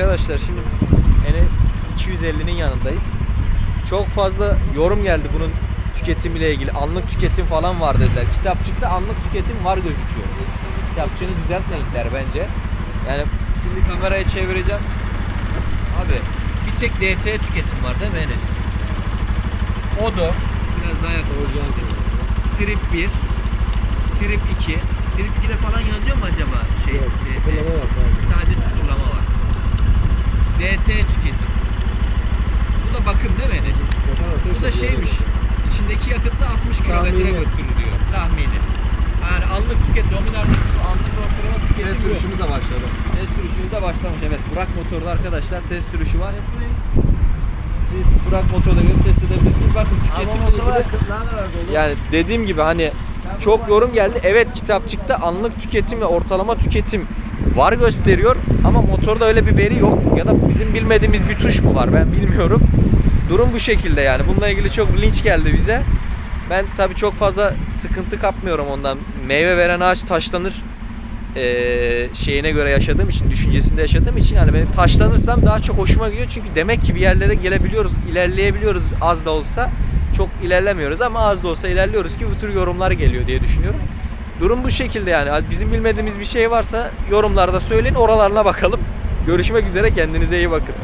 Arkadaşlar şimdi ene 250'nin yanındayız. Çok fazla yorum geldi bunun tüketimiyle ilgili. Anlık tüketim falan var dediler. Kitapçıkta anlık tüketim var gözüküyor. Kitapçığını düzeltmeyinler bence. Yani şimdi kamerayı çevireceğim. Abi bir tek DT tüketim var değil mi Enes? Odo biraz daha orijinal Trip 1 Trip 2 Trip 2'de falan yazıyor mu acaba şey Yok, DT? sıfırlama var sadece. Sadece sıfırlama var. DT tüketim. Bu da bakım değil mi Enes? Bu da şeymiş. İçindeki yakıtla 60 kilometre diyor. Tahmini. Yani anlık tüket, dominant anlık ortalama tüketim Test sürüşümüz de başladı. Test sürüşü de başlamış. Evet Burak motorda arkadaşlar test sürüşü var. Siz Burak motorda gelip test edebilirsiniz. Bakın tüketim yani dediğim gibi hani çok yorum geldi. Evet kitapçıkta anlık tüketim ve ortalama tüketim var gösteriyor ama motorda öyle bir veri yok ya da bizim bilmediğimiz bir tuş mu var ben bilmiyorum. Durum bu şekilde yani. Bununla ilgili çok linç geldi bize. Ben tabii çok fazla sıkıntı kapmıyorum ondan. Meyve veren ağaç taşlanır eee, şeyine göre yaşadığım için, düşüncesinde yaşadığım için yani ben taşlanırsam daha çok hoşuma gidiyor. Çünkü demek ki bir yerlere gelebiliyoruz, ilerleyebiliyoruz az da olsa. Çok ilerlemiyoruz ama az da olsa ilerliyoruz ki bu tür yorumlar geliyor diye düşünüyorum. Durum bu şekilde yani. Bizim bilmediğimiz bir şey varsa yorumlarda söyleyin, oralarına bakalım. Görüşmek üzere, kendinize iyi bakın.